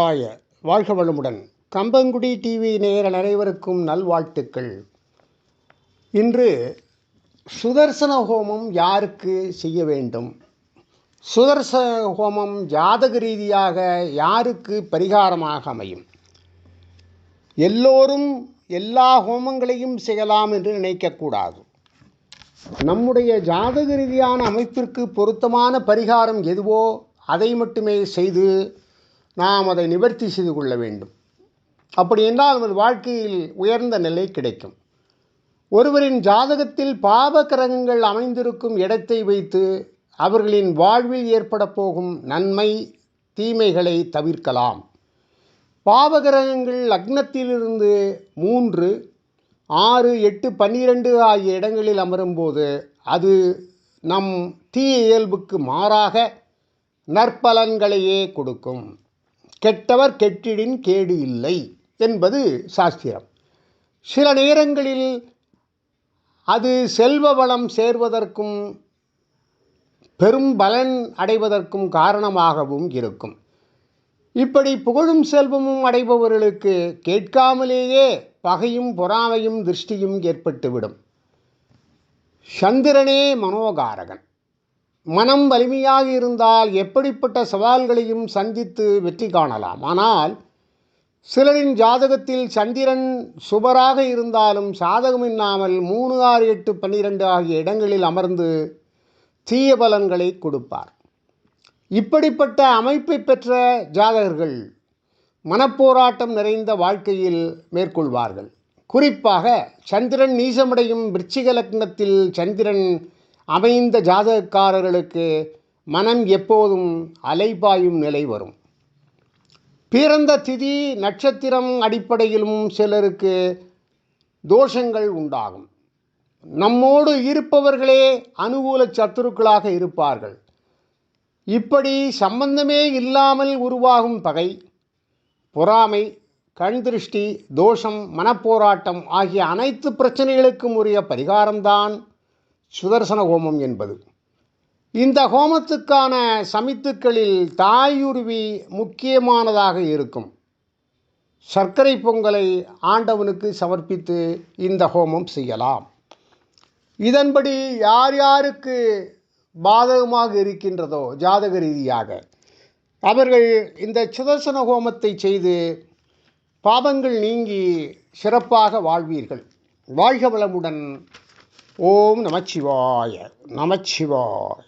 ஆய வாழ்க வளமுடன். கம்பங்குடி டிவி நேயர்கள் அனைவருக்கும் நல்வாழ்த்துக்கள். இன்று சுதர்சன ஹோமம் யாருக்கு செய்ய வேண்டும்? சுதர்சன ஹோமம் ஜாதக ரீதியாக யாருக்கு பரிகாரமாக அமையும்? எல்லோரும் எல்லா ஹோமங்களையும் செய்யலாம் என்று நினைக்கக்கூடாது. நம்முடைய ஜாதக ரீதியான அமைப்பிற்கு பொருத்தமான பரிகாரம் எதுவோ அதை மட்டுமே செய்து நாம் அதை நிவர்த்தி செய்து கொள்ள வேண்டும். அப்படி என்றால் நமது வாழ்க்கையில் உயர்ந்த நிலை கிடைக்கும். ஒருவரின் ஜாதகத்தில் பாவ கிரகங்கள் அமைந்திருக்கும் இடத்தை வைத்து அவர்களின் வாழ்வில் ஏற்பட போகும் நன்மை தீமைகளை தவிர்க்கலாம். பாவகிரகங்கள் லக்னத்திலிருந்து மூன்று ஆறு எட்டு பன்னிரெண்டு ஆகிய இடங்களில் அமரும்போது அது நம் தீய இயல்புக்கு மாறாக நற்பலன்களையே கொடுக்கும். கெட்டவர் கெட்டிடின் கேடு இல்லை என்பது சாஸ்திரம். சில நேரங்களில் அது செல்வ வளம் சேர்வதற்கும் பெரும் பலன் அடைவதற்கும் காரணமாகவும் இருக்கும். இப்படி புகழும் செல்வமும் அடைபவர்களுக்கு கேட்காமலேயே பகையும் பொறாமையும் திருஷ்டியும் ஏற்பட்டுவிடும். சந்திரனே மனோகாரகன். மனம் வலிமையாக இருந்தால் எப்படிப்பட்ட சவால்களையும் சந்தித்து வெற்றி காணலாம். ஆனால் சிலரின் ஜாதகத்தில் சந்திரன் சுபராக இருந்தாலும் சாதகமில்லாமல் மூணு ஆறு எட்டு பன்னிரெண்டு ஆகிய இடங்களில் அமர்ந்து தீய பலன்களை கொடுப்பார். இப்படிப்பட்ட அமைப்பை பெற்ற ஜாதகர்கள் மனப்போராட்டம் நிறைந்த வாழ்க்கையில் மேற்கொள்வார்கள். குறிப்பாக சந்திரன் நீசமடையும் விருச்சிக லக்னத்தில் சந்திரன் அமைந்த ஜாதகக்காரர்களுக்கு மனம் எப்போதும் அலைபாயும் நிலை வரும். பிறந்த திதி நட்சத்திரம் அடிப்படையிலும் சிலருக்கு தோஷங்கள் உண்டாகும். நம்மோடு இருப்பவர்களே அனுகூல சத்துருக்களாக இருப்பார்கள். இப்படி சம்பந்தமே இல்லாமல் உருவாகும் பகை பொறாமை கண் திருஷ்டி தோஷம் மனப்போராட்டம் ஆகிய அனைத்து பிரச்சனைகளுக்கும் உரிய பரிகாரம்தான் சுதர்சன ஹோமம் என்பது. இந்த ஹோமத்துக்கான சமித்துக்களில் தாயுருவி முக்கியமானதாக இருக்கும். சர்க்கரை பொங்கலை ஆண்டவனுக்கு சமர்ப்பித்து இந்த ஹோமம் செய்யலாம். இதன்படி யார் யாருக்கு பாதகமாக இருக்கின்றதோ ஜாதக ரீதியாக அவர்கள் இந்த சுதர்சன ஹோமத்தை செய்து பாவங்கள் நீங்கி சிறப்பாக வாழ்வீர்கள். வாழ்க வளமுடன் ஓம் நமச்சிவாய நமச்சிவாய்.